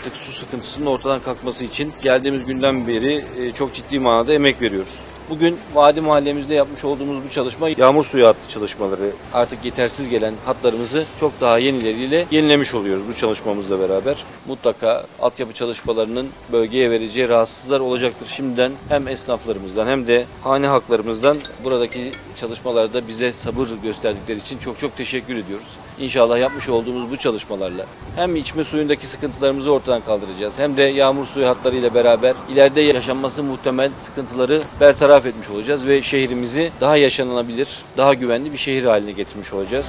kuraklık, su sıkıntısının ortadan kalkması için geldiğimiz günden beri e, çok ciddi manada emek veriyoruz. Bugün Vadi Mahallemizde yapmış olduğumuz bu çalışma yağmur suyu hattı çalışmaları artık yetersiz gelen hatlarımızı çok daha yenileriyle yenilemiş oluyoruz bu çalışmamızla beraber. Mutlaka altyapı çalışmalarının bölgeye vereceği rahatsızlıklar olacaktır. Şimdiden hem esnaflarımızdan hem de hane halklarımızdan buradaki çalışmalarda bize sabır gösterdikleri için çok çok teşekkür ediyoruz. İnşallah yapmış olduğumuz bu çalışmalarla hem içme suyundaki sıkıntılarımızı ortadan kaldıracağız hem de yağmur suyu hatlarıyla beraber ileride yaşanması muhtemel sıkıntıları bertaraf etmiş olacağız ve şehrimizi daha yaşanılabilir, daha güvenli bir şehir haline getirmiş olacağız.